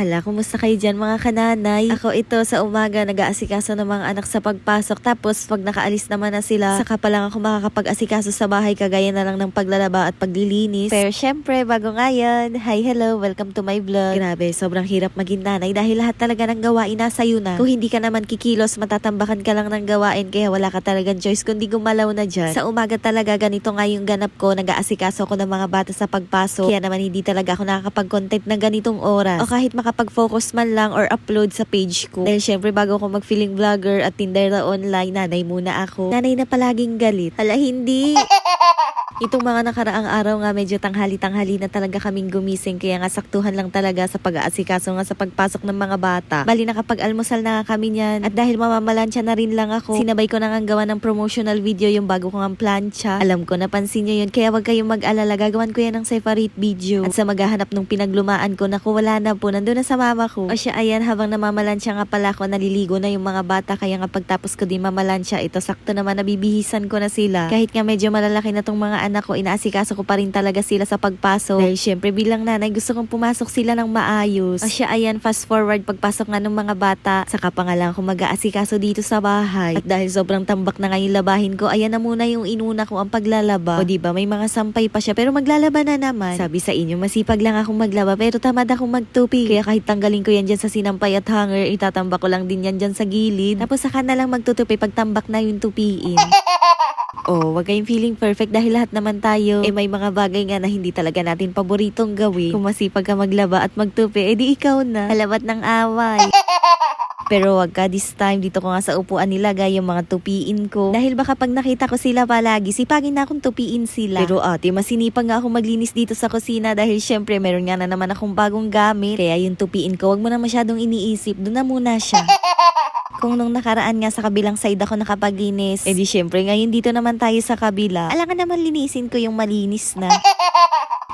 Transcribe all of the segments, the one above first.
Hala, kumusta kayo dyan mga kananay? Ako ito sa umaga nag-aasikaso ng mga anak sa pagpasok tapos pag nakaalis naman na sila, saka pa lang ako makakapag-asikaso sa bahay kagaya na lang ng paglalaba at paglilinis. Pero syempre, bago nga yan, hi hello, welcome to my vlog. Grabe, sobrang hirap maging nanay dahil lahat talaga ng gawain nasa iyo na. Kung hindi ka naman kikilos, matatambakan ka lang ng gawain kaya wala ka talagang choice kundi gumalaw na dyan. Sa umaga talaga ganito nga yung ganap ko, nag-aasikaso ko ng mga bata sa pagpasok. Kaya naman hindi talaga ako nakakapag-content ng ganitong oras. O kahit makapag-focus man lang or upload sa page ko. Dahil syempre bago ako mag-feeling vlogger at tindera online, nanay muna ako. Nanay na palaging galit. Hala, hindi. Itong mga nakaraang araw nga medyo tanghali-tanghali na talaga kaming gumising kaya nga saktuhan lang talaga sa pag-aasikaso nga sa pagpasok ng mga bata. Bali nakapag-almusal na nga kami niyan at dahil mamamalansya na rin lang ako, sinabay ko na nga gawa ng promotional video yung bago ko nga plancha. Alam ko napansin niyo yun kaya wag kayong mag-alala gagawan ko yan ng separate video. At sa maghahanap nung pinaglumaan ko naku wala na po nandun na sa mama ko. O siya ayan habang namamalansya nga pala ako naliligo na yung mga bata kaya nga pagtapos ko din mamalansya ito sakto naman nabibihisan ko na sila. Kahit nga medyo malalaki na tong mga anak ko, inaasikaso ko pa rin talaga sila sa pagpasok. Dahil syempre bilang nanay, gusto kong pumasok sila ng maayos. O siya, ayan, fast forward, pagpasok nga ng mga bata, saka pa nga lang ako mag-aasikaso dito sa bahay. At dahil sobrang tambak na nga yung labahin ko, ayan na muna yung inuna ko ang paglalaba. O di ba may mga sampay pa siya, pero maglalaba na naman. Sabi sa inyo, masipag lang akong maglaba, pero tamad akong magtupi. Kaya kahit tanggalin ko yan dyan sa sinampay at hanger, itatambak ko lang din yan dyan sa gilid. Tapos saka na lang magtutupi pag tambak na yung tupiin. Oh, wag kayong feeling perfect dahil lahat naman tayo. Eh may mga bagay nga na hindi talaga natin paboritong gawin. Kung masipag ka maglaba at magtupi, edi ikaw na. Halabat ng away. Pero wag ka this time, dito ko nga sa upuan nilagay yung mga tupiin ko. Dahil baka pag nakita ko sila palagi, sipagin na akong tupiin sila. Pero ate, masinipag nga ako maglinis dito sa kusina dahil syempre meron nga na naman akong bagong gamit. Kaya yung tupiin ko, wag mo na masyadong iniisip, doon na muna siya. Kung nung nakaraan nga sa kabilang side ako nakapaglinis, edi syempre ngayon dito naman tayo sa kabila. Alangan naman linisin ko yung malinis na.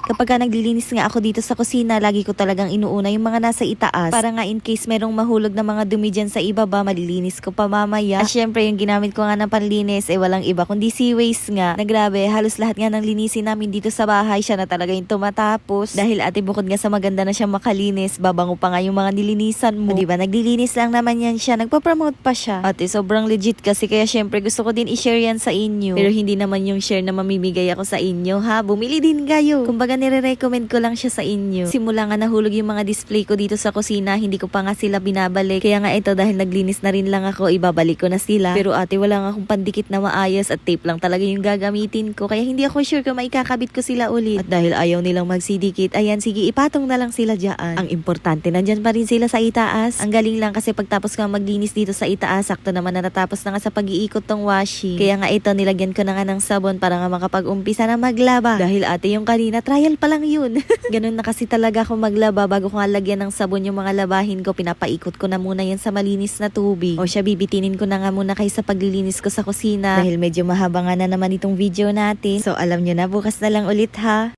Kapag ka naglilinis nga ako dito sa kusina, lagi ko talagang inuuna yung mga nasa itaas. Para nga in case merong mahulog na mga dumi dyan sa ibaba, malilinis ko pa mamaya. At syempre, yung ginamit ko nga ng panlinis, eh walang iba kundi si waste nga. Na grabe, halos lahat nga ng linisin namin dito sa bahay, siya na talaga yung tumatapos. Dahil ate bukod nga sa maganda na siya makalinis, babango pa nga yung mga nilinisan mo. O, diba, naglilinis lang naman yan siya, nagpa-promote pa siya. Ate, sobrang legit kasi kaya syempre gusto ko din i-share yan sa inyo. Pero hindi naman yung share na mamimigay ako sa inyo, ha? Bumili din kayo. Kumbaga nire-recommend ko lang siya sa inyo. Simula nga nahulog yung mga display ko dito sa kusina, hindi ko pa nga sila binabalik. Kaya nga ito dahil naglinis na rin lang ako, ibabalik ko na sila. Pero ate, wala nga akong pandikit na maayos at tape lang talaga yung gagamitin ko. Kaya hindi ako sure kung maikakabit ko sila ulit. At dahil ayaw nilang magsidikit, ayan sige, ipatong na lang sila dyan. Ang importante, nandyan pa rin sila sa itaas. Ang galing lang kasi pagtapos ka maglinis dito sa itaas, sakto naman na natapos na nga sa pag-iikot tong washing. Kaya nga ito, nilagyan ko na nga ng sabon para nga makapag-umpisa na maglaba. Dahil ate, yung kanina, trial pa lang yun. Ganun na kasi talaga ako maglaba bago ko nga lagyan ng sabon yung mga labahin ko. Pinapaikot ko na muna yan sa malinis na tubig. O siya, bibitinin ko na nga muna kay sa paglilinis ko sa kusina. Dahil medyo mahaba nga na naman itong video natin. So alam nyo na, bukas na lang ulit ha.